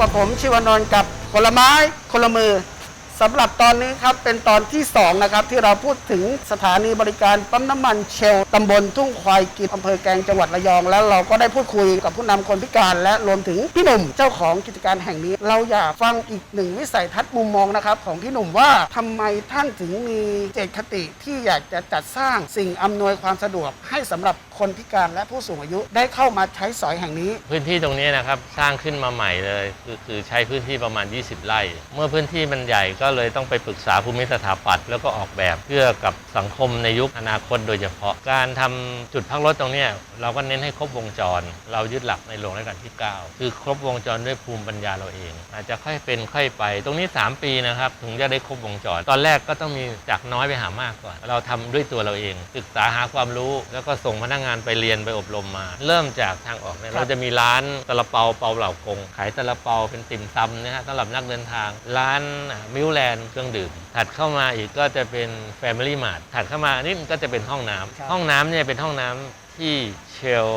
กับผม ชิวานนท์กับผลไม้คนละมือ สำหรับตอนนี้ครับเป็นตอนที่สองนะครับที่เราพูดถึงสถานีบริการปั๊มน้ำมันเชลตำบลทุ่งควายกินอำเภอแกลงจังหวัดระยอง แล้วเราก็ได้พูดคุยกับผู้นำคนพิการ และรวมถึงพี่หนุ่มเจ้าของกิจการแห่งนี้ เราอยากฟังอีกหนึ่งวิสัยทัศน์มุมมองนะครับของพี่หนุ่มว่าทำไมท่านถึงมีเจตคติที่อยากจะจัดสร้างสิ่งอำนวยความสะดวก ให้สำหรับคนพิการและผู้สูงอายุได้เข้ามาใช้สอยแห่งนี้ พื้นที่ตรงนี้นะครับสร้างขึ้นมาใหม่เลยคือคือใช้พื้นที่ประมาณ 20 ไร่ เมื่อพื้นที่มันใหญ่ก็เลยต้องไปปรึกษาภูมิสถาปัตย์แล้วก็ออกแบบเพื่อกับสังคมในยุคอนาคตโดยเฉพาะ การทำจุดพักรถตรงเนี้ยเราก็เน้นให้ครบวงจร เรายึดหลักในหลวงรัชกาลที่ 9 คือครบวงจรด้วยภูมิปัญญาเราเอง อาจจะค่อยเป็นค่อยไป ตรงนี้ 3 ปีนะครับถึงจะได้ครบวงจร ตอนแรกก็ต้องมีจากน้อยไปหามากก่อน เราทำด้วยตัวเราเอง ศึกษาหาความรู้ แล้วก็ส่งพนักงานไปเรียนไปอบรมมา เริ่มจากทางออกเนี่ยครับเราจะมีร้านตะละเปาเปาเหล่ากงขายตะละเปาเป็นติ่มซำนะฮะสำหรับนักเดินทาง ร้านมิวแลนด์เครื่องดื่ม ถัดเข้ามาอีกก็จะเป็น Family Mart ถัดเข้ามานี่มันก็จะเป็นห้องน้ำครับห้องน้ำเนี่ยเป็นห้องน้ำที่เชล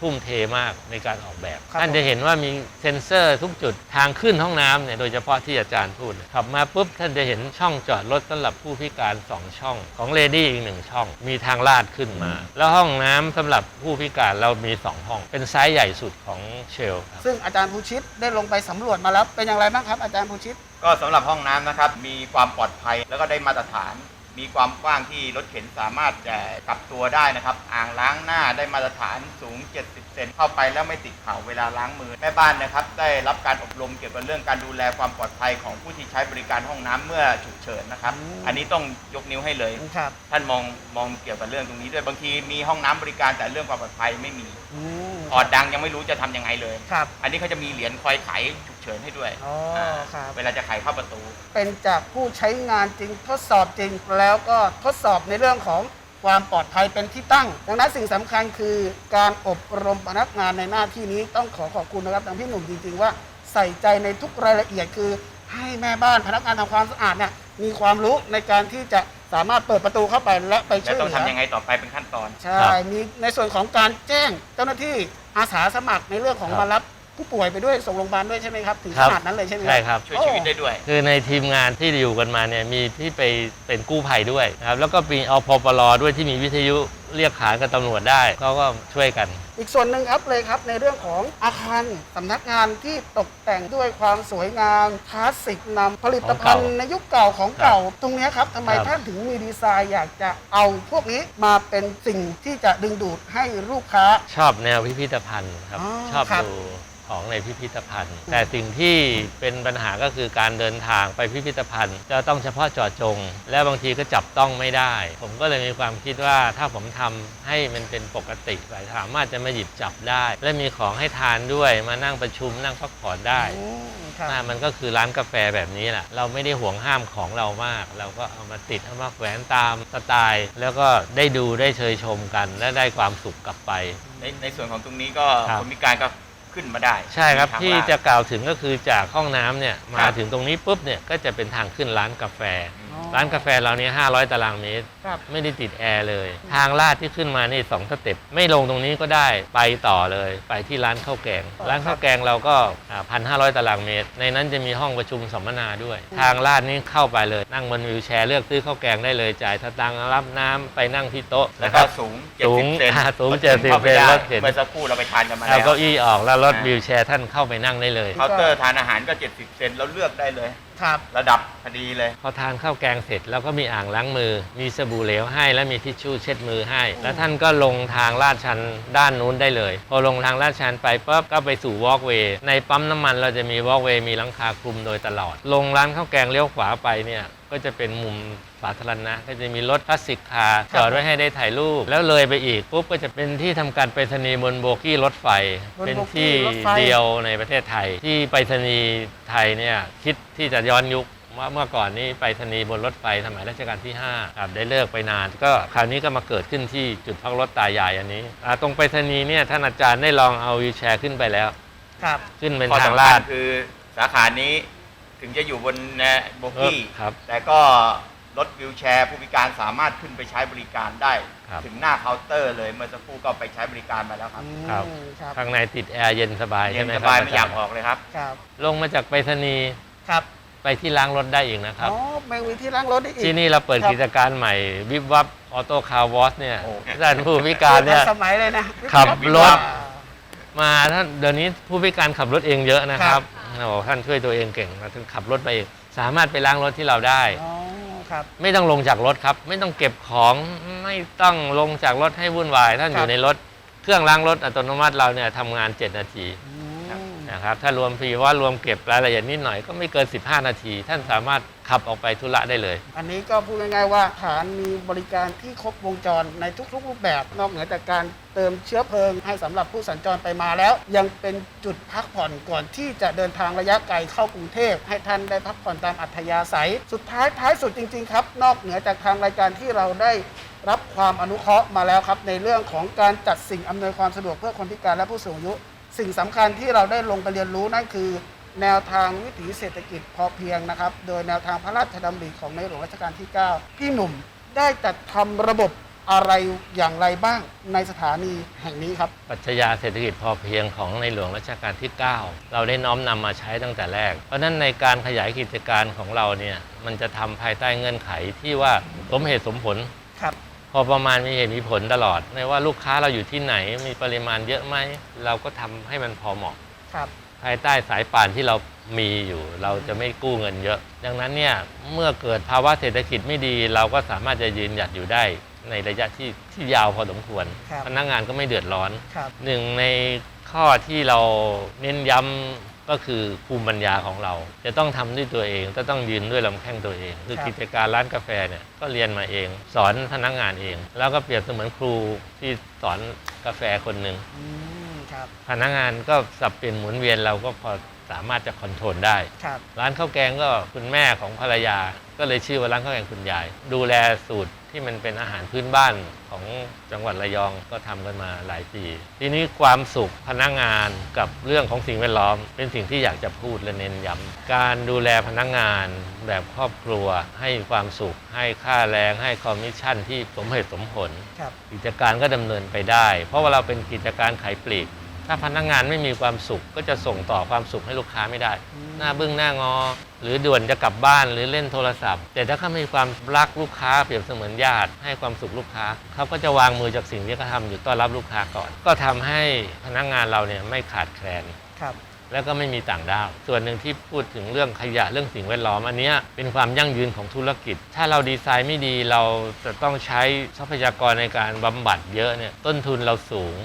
ทุ่มเทมากในการออกแบบ ครับท่านจะเห็นว่ามีเซ็นเซอร์ทุกจุดทางขึ้นห้องน้ำเนี่ยโดยเฉพาะที่อาจารย์พูดขับมาปุ๊บท่านจะเห็นช่องจอดรถสำหรับผู้พิการ 2 ช่อง ของเลดี้อีกหนึ่งช่อง มีทางลาดขึ้นมา แล้วห้องน้ำสำหรับผู้พิการเรามี 2 ห้อง เป็นไซส์ใหญ่สุดของเชลครับ ซึ่งอาจารย์ภูชิตได้ลงไปสำรวจมาแล้วเป็นอย่างไรบ้างครับอาจารย์ภูชิต ก็สำหรับห้องน้ำนะครับ มีความปลอดภัยแล้วก็ได้มาตรฐาน มีความกว้างที่รถเข็นสามารถจะกลับตัวได้นะครับ อ่างล้างหน้าได้มาตรฐานสูง 70 เซนเข้าไปแล้วไม่ติดเข่าเวลาล้างมือ แม่บ้านนะครับ ได้รับการอบรมเกี่ยวกับเรื่องการดูแลความปลอดภัยของผู้ที่ใช้บริการห้องน้ำเมื่อฉุกเฉินนะครับ อืม อันนี้ต้องยกนิ้วให้เลย ครับ ท่านมองมองเกี่ยวกับเรื่องตรงนี้ด้วยบางทีมีห้องน้ำบริการแต่เรื่องความปลอดภัยไม่มีอืมพอร์ตดังยังไม่รู้จะทำยังไงเลย ครับ อันนี้เขาจะมีเหรียญคอยไขฉุก เฉินให้ด้วยอ๋อครับ เวลาจะไขเข้าประตู เป็นจากผู้ใช้งานจริงทดสอบจริง แล้วก็ทดสอบในเรื่องของความปลอดภัยเป็นที่ตั้ง ดังนั้นสิ่งสำคัญคือการอบรมพนักงานในหน้าที่นี้ต้องขอขอบคุณนะครับทางพี่หนุ่มจริงๆว่าใส่ใจในทุกรายละเอียดคือ ให้แม่บ้านพนักงานทำความสะอาดเนี่ยมีความรู้ในการที่จะสามารถเปิดประตูเข้าไปและไปและช่วยต้องเหลืทำอ ยังไงต่อไปเป็นขั้นตอน ใช่มีในส่วนของการแจ้งเจ้าหน้าที่อาสาสมัครในเรื่องของครับ มารับ ผู้ป่วยไปด้วยส่งโรงพยาบาลด้วยใช่ไหมครับ ถึงครัขบนาดนั้นเลยใช่ไหมใช่ครับ ช่วยชีวิตได้ด้วย คือในทีมงานที่อยู่กันมาเนี่ยมีที่ไปเป็นกู้ภัยด้วยนะครับแล้วก็มีอพปลด้วยที่มีวิทยุเรียกขานกับตำรวจได้เขาก็ช่วยกัน อีกส่วนหนึ่งครับเลยครับในเรื่องของอาคารสำนักงานที่ตกแต่งด้วยความสวยงามคลาสสิกนำผลิตภัณฑ์ของเก่าในยุคเก่าของเก่า ตรงเนี้ยครับทำไมครับท่านถึงมีดีไซน์อยากจะเอาพวกนี้มาเป็นสิ่งที่จะดึงดูดให้ลูกค้า ชอบแนวพิพิธภัณฑ์ครับอ๋อชอบครับดู ของในพิพิธภัณฑ์ แต่สิ่งที่เป็นปัญหาก็คือการเดินทางไปพิพิธภัณฑ์ จะต้องเฉพาะเจาะจง และบางทีก็จับต้องไม่ได้ ผมก็เลยมีความคิดว่าถ้าผมทำให้มันเป็นปกติสามารถจะมาหยิบจับได้ และมีของให้ทานด้วยมานั่งประชุมนั่งพักผ่อนได้อืมครับอ่ามันก็คือร้านกาแฟแบบนี้แหละ เราไม่ได้ห่วงห้ามของเรามาก เราก็เอามาติดเอามาแขวนตามสไตล์ แล้วก็ได้ดูได้เชยชมกัน และได้ความสุขกลับไป ในในส่วนของตรงนี้ก็ครับคนพิการก็ ขึ้นมาได้ใช่ครับมีทางที่ลาด จะกล่าวถึงก็คือจากห้องน้ำเนี่ยครัมาบถึงตรงนี้ปุ๊บเนี่ยก็จะเป็นทางขึ้นร้านกาแฟอ๋อ ร้านกาแฟเราเนี่ย500ตารางเมตร ครับ ไม่ได้ติดแอร์เลย ทางลาดที่ขึ้นมานี่สองสเต็ปไม่ลงตรงนี้ก็ได้ไปต่อเลยไปที่ร้านข้าวแกง ร้านข้าวแกงเราก็พันห้าร้อยตารางเมตร ในนั้นจะมีห้องประชุมสัมมนาด้วย ทางลาดนี้เข้าไปเลย นั่งบนวิวแชร์เลือกซื้อข้าวแกงได้เลยจ่ายสตางค์รับน้ำไปนั่งที่โต๊ะแล้วนะคก็รับสูงสูง70เซนอ่าสูงรถข็น70ข้าไปได้เซนรถเข็นเมื่อสักครู่เราไปทานกันมาเอาแล้วเก้าอี้ออกแล้วรถอ่า วิวแชร์ท่านเข้าไปนั่งได้เลย เคาน์เตอร์ทานอาหารก็ 70 เซนแล้วเลือกได้เลย ครับ ระดับพอดีเลย พอทานข้าวแกงเสร็จแล้วก็มีอ่างล้างมือ มีสบู่เหลวให้ และมีทิชชู่เช็ดมือให้ แล้วท่านก็ลงทางลาดชันด้านนู้นได้เลย พอลงทางลาดชันไปปุ๊บก็ไปสู่วอล์กเวย์ในปั๊มน้ำมันเราจะมีวอล์กเวย์มีหลังคาคลุมโดยตลอด ลงร้านข้าวแกงเลี้ยวขวาไปเนี่ยก็จะเป็นมุม สาธารณะก็จะมีรถคลาสสิกคาร์จอดไว้ให้ได้ถ่ายรูป แล้วเลยไปอีกปุ๊บก็จะเป็นที่ทำการไปรษณีย์บนโบกี้รถไฟ บนเป็นโบกี้ที่รถไฟ เดียวในประเทศไทย ที่ไปรษณีย์ไทยเนี่ยคิดที่จะย้อนยุคว่าเมื่อก่อนนี้ไปธนีย์บนรถไฟสมัยรัชกาลที่5ครับได้เลิกไปนาน ก็คราวนี้ก็มาเกิดขึ้นที่จุดพักรถตายายอันนี้อ่าตรงไปธนีย์เนี่ยท่านอาจารย์ได้ลองเอาวีลแชร์ขึ้นไปแล้ว ครับ ขึ้นเป็นข้อทางสำลาคัญด คือสาขานี้ถึงจะอยู่บนโบกี้ครับ แต่ก็ รถวิวแชร์ ผู้พิการสามารถขึ้นไปใช้บริการได้ ครับ ถึงหน้าเคาน์เตอร์เลยเมื่อสักครู่ก็ไปใช้บริการมาแล้วครับครับอืมครับ ข้างในติดแอร์เย็นสบายเย็ใช่นไหมสครับบายอาไม่จอยารกย์ออกเลยครับ ครับลงมาจากไปรษณีย์ครับไปที่ล้างรถได้อีกนะครับ อ๋อแมงวีที่ล้างรถได้อีก ที่นี่เราเปิดครับ กิจการใหม่วิบวับออโต้คาร์วอชเนี่ยโอ้ ท่านผู้พิการเนี่ย ทัสมัยเลยนะขับรถอ่ามาท่านเดี๋ยวนี้ผู้พิการขับรถเองเยอะนะคครัรับบโอ้ท่านช่วยตัวเองเก่งนะท่านขับรถไปเองสามารถไปล้างรถที่เราได้ อ๋อ ครับ ไม่ต้องลงจากรถครับ ไม่ต้องเก็บของไม่ต้องลงจากรถให้วุ่นวายท่านคอรับยู่ในรถเครื่องล้างรถอัตโนมัติเราเนี่ยทำงาน 7 นาทีอืมนะครับถ้ารวมฟรีว่ารวมเก็บรายละเอียดนิดหน่อยก็ไม่เกิน 15 นาที ท่านสามารถ ขับออกไปธุระได้เลย อันนี้ก็พูดง่ายๆว่าฐานมีบริการที่ครบวงจรในทุกๆรูปแบบนอกเหนือจากการเติมเชื้อเพลิงให้สำหรับผู้สัญจรไปมาแล้ว ยังเป็นจุดพักผ่อนก่อนที่จะเดินทางระยะไกลเข้ากรุงเทพให้ท่านได้พักผ่อนตามอัธยาศัย สุดท้ายท้ายสุดจริงๆครับ นอกเหนือจากทางรายการที่เราได้รับความอนุเคราะห์มาแล้วครับ ในเรื่องของการจัดสิ่งอำนวยความสะดวกเพื่อคนพิการและผู้สูงอายุ สิ่งสำคัญที่เราได้ลงไปเรียนรู้นั่นคือ แนวทางวิถีเศรษฐกิจพอเพียงนะครับ โดยแนวทางพระราชดำริของในหลวงรัชกาลที่ 9 พี่หนุ่มได้จัดทำระบบอะไรอย่างไรบ้างในสถานีแห่งนี้ครับ ปรัชญาเศรษฐกิจพอเพียงของในหลวงรัชกาลที่ 9 เราได้น้อมนำมาใช้ตั้งแต่แรก เพราะฉะนั้นในการขยายกิจการของเราเนี่ยมันจะทำภายใต้เงื่อนไขที่ว่าสมเหตุสมผล ครับ พอประมาณมีเหตุมีผลตลอด ไม่ว่าลูกค้าเราอยู่ที่ไหนมีปริมาณเยอะไหมเราก็ทำให้มันพอเหมาะ ครับ ภายใต้สายป่านที่เรามีอยู่เราจะไม่กู้เงินเยอะ ดังนั้นเนี่ยเมื่อเกิดภาวะเศรษฐกิจไม่ดี เราก็สามารถจะยืนหยัดอยู่ได้ในระยะที่ที่ยาวพอสมควรครับพนักงานก็ไม่เดือดร้อนครับหนึ่งในข้อที่เราเน้นย้ำก็คือภูมิปัญญาของเรา จะต้องทำด้วยตัวเองจะต้องยืนด้วยลำแข้งตัวเอง คือครับกิจการร้านกาแฟเนี่ยก็เรียนมาเอง สอนพนักงานเอง แล้วก็เปรียบเสมือนครูที่สอนกาแฟคนหนึ่งอืม ครับ พนักงานก็สับเปลี่ยนหมุนเวียนเราก็พอสามารถจะคอนโทรลได้ ครับ ร้านข้าวแกงก็คุณแม่ของภรรยา ก็เลยชื่อว่าร้านข้าวแกงคุณยาย ดูแลสูตรที่มันเป็นอาหารพื้นบ้านของจังหวัดระยองก็ทำกันมาหลายปี ทีนี้ความสุขพนักงานกับเรื่องของสิ่งแวดล้อม เป็นสิ่งที่อยากจะพูดและเน้นย้ำการดูแลพนักงานแบบครอบครัว ให้ความสุข ให้ค่าแรงให้คอมมิชชั่นที่สมเหตุสมผล ครับ กิจการก็ดำเนินไปได้ เพราะว่าเราเป็นกิจการขายปลีก ถ้าพนักงานไม่มีความสุข ก็จะส่งต่อความสุขให้ลูกค้าไม่ได้อืมหน้าบึ้งหน้างอ หรือด่วนจะกลับบ้านหรือเล่นโทรศัพท์ แต่ถ้าเขามีความรักลูกค้าเปรียบเสมือนญาติ ให้ความสุขลูกค้าเขาก็จะวางมือจากสิ่งที่เขาทำอยู่ต้อนรับลูกค้าก่อน ก็ทำให้พนักงานเราเนี่ยไม่ขาดแคลน ครับ แล้วก็ไม่มีต่างด้าว ส่วนหนึ่งที่พูดถึงเรื่องขยะเรื่องสิ่งแวดล้อมอันเนี้ยเป็นความยั่งยืนของธุรกิจ ถ้าเราดีไซน์ไม่ดีเราจะต้องใช้ทรัพยากรในการบำบัดเยอะเนี่ยต้นทุนเราสูง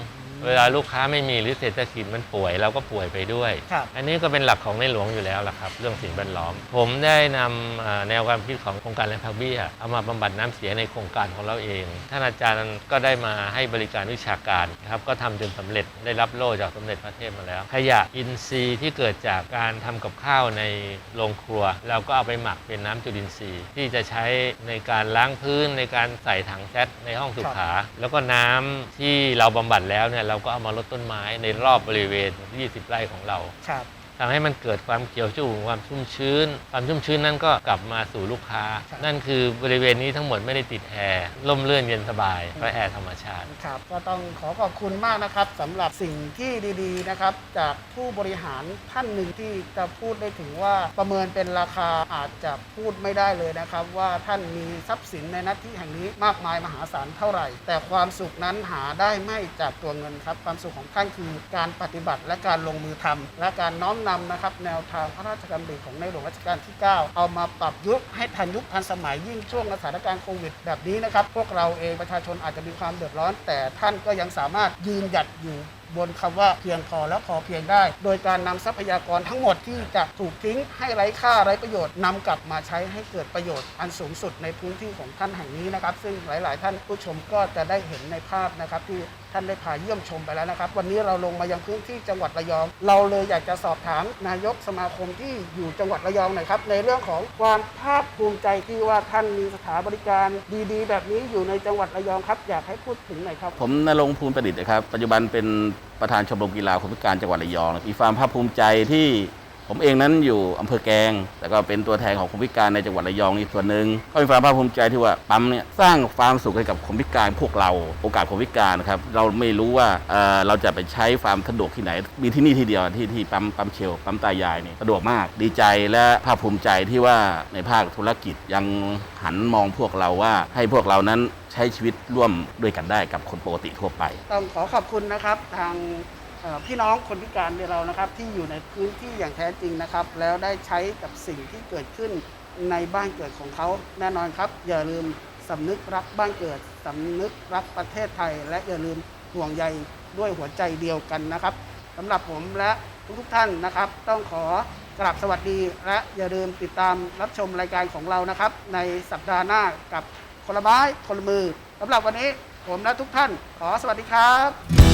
เวลาลูกค้าไม่มีหรือเศรษฐกิจมันป่วยเราก็ป่วยไปด้วย ครับ อันนี้ก็เป็นหลักของในหลวงอยู่แล้วล่ะครับ เรื่องสิ่งแวดล้อม ผมได้นำเอ่อแนวความคิดของโครงการแลนพักเบี้ยเอามาบำบัดน้ำเสียในโครงการของเราเอง ท่านอาจารย์ก็ได้มาให้บริการวิชาการนะครับก็ทำจนสำเร็จได้รับโล่จากสมเด็จพระเทพมาแล้ว ขยะอินทรีย์ที่เกิดจากการทำกับข้าวในโรงครัว เราก็เอาไปหมักเป็นน้ำจุลินทรีย์ ที่จะใช้ในการล้างพื้นในการใส่ถังแก๊สในห้องสุขา แล้วก็น้ำที่เราบำบัดแล้วเนี่ยเราก็เอามาลดต้นไม้ในรอบบริเวณ 20 ไร่ของเรา ครับ ทำให้มันเกิดความเขียวชุ่มความชุ่มชื้น ความชุ่มชื้นนั้นก็กลับมาสู่ลูกค้าครับนั่นคือบริเวณนี้ทั้งหมดไม่ได้ติดแอร์ล่มเลื่อนเย็นสบายเพราะแอร์ธรรมชาติครับก็ต้องขอขอบคุณมากนะครับสำหรับสิ่งที่ดีๆนะครับจากผู้บริหารท่านหนึ่งที่จะพูดได้ถึงว่าประเมินเป็นราคาอาจจะพูดไม่ได้เลยนะครับ ว่าท่านมีทรัพย์สินในหน้าที่แห่งนี้มากมายมหาศาลเท่าไหร่ แต่ความสุขนั้นหาได้ไม่จากตัวเงินครับ ความสุขของท่านคือการปฏิบัติและการลงมือทำและการน้อมนำนะครับแนวทางพระราชดำริของในหลวงรัชกาลที่ 9 เอามาปรับยุคให้ทันยุคทันสมัยยิ่งช่วงสถานการณ์โควิดแบบนี้นะครับ พวกเราเองประชาชนอาจจะมีความเดือดร้อน แต่ท่านก็ยังสามารถยืนหยัดอยู่บนคำว่าเพียงพอและพอเพียงได้ โดยการนำทรัพยากรทั้งหมดที่จะถูกทิ้งให้ไร้ค่าไร้ประโยชน์นำกลับมาใช้ให้เกิดประโยชน์อันสูงสุดในพื้นที่ของท่านแห่งนี้นะครับ ซึ่งหลาย ๆ ท่านผู้ชมก็จะได้เห็นในภาพนะครับที่ท่านได้พาเยี่ยมชมไปแล้วนะครับ วันนี้เราลงมายังพื้นที่จังหวัดระยอง เราเลยอยากจะสอบถามนายกสมาคมที่อยู่จังหวัดระยองหน่อยครับในเรื่องของความภาคภูมิใจที่ว่าท่านมีสถานบริการดี ๆ แบบนี้อยู่ในจังหวัดระยองครับ อยากให้พูดถึงหน่อยครับ ผมนรงภูมิประดิษฐ์นะครับปัจจุบันเป็นประธานชมรมกีฬาคนพิการจังหวัดระยองมีความภาคภูมิใจที่ ผมเองนั้นอยู่อำเภอแกง แต่ก็เป็นตัวแทนของคนพิการในจังหวัดระยองอีกส่วนหนึ่งก็มีความภาคภูมิใจที่ว่าปั๊มเนี่ยสร้างความสุขให้กับคนพิการพวกเราโอกาสคนพิการนะครับเราไม่รู้ว่าเอ่อเราจะไปใช้ความสะดวกที่ไหน มีที่นี่ที่เดียวที่ที่ปั๊มปั๊มเชลปั๊มตายายนี่สะดวกมากดีใจและภาคภูมิใจที่ว่าในภาคธุรกิจยังหันมองพวกเราว่าให้พวกเรานั้นใช้ชีวิตร่วมด้วยกันได้กับคนปกติทั่วไป ต้องขอขอบคุณนะครับ ทาง พี่น้องคนพิการในเรานะครับ ที่อยู่ในพื้นที่อย่างแท้จริงนะครับ แล้วได้ใช้กับสิ่งที่เกิดขึ้นในบ้านเกิดของเขาแน่นอนครับ อย่าลืมสำนึกรักบ้านเกิดสำนึกรักประเทศไทย และอย่าลืมห่วงใยด้วยหัวใจเดียวกันนะครับสำหรับผมและทุกๆท่านนะครับ ต้องขอกราบสวัสดี และอย่าลืมติดตามรับชมรายการของเรานะครับ ในสัปดาห์หน้ากับคนละไม้คนละมือสำหรับวันนี้ผมและทุกท่านขอสวัสดีครับ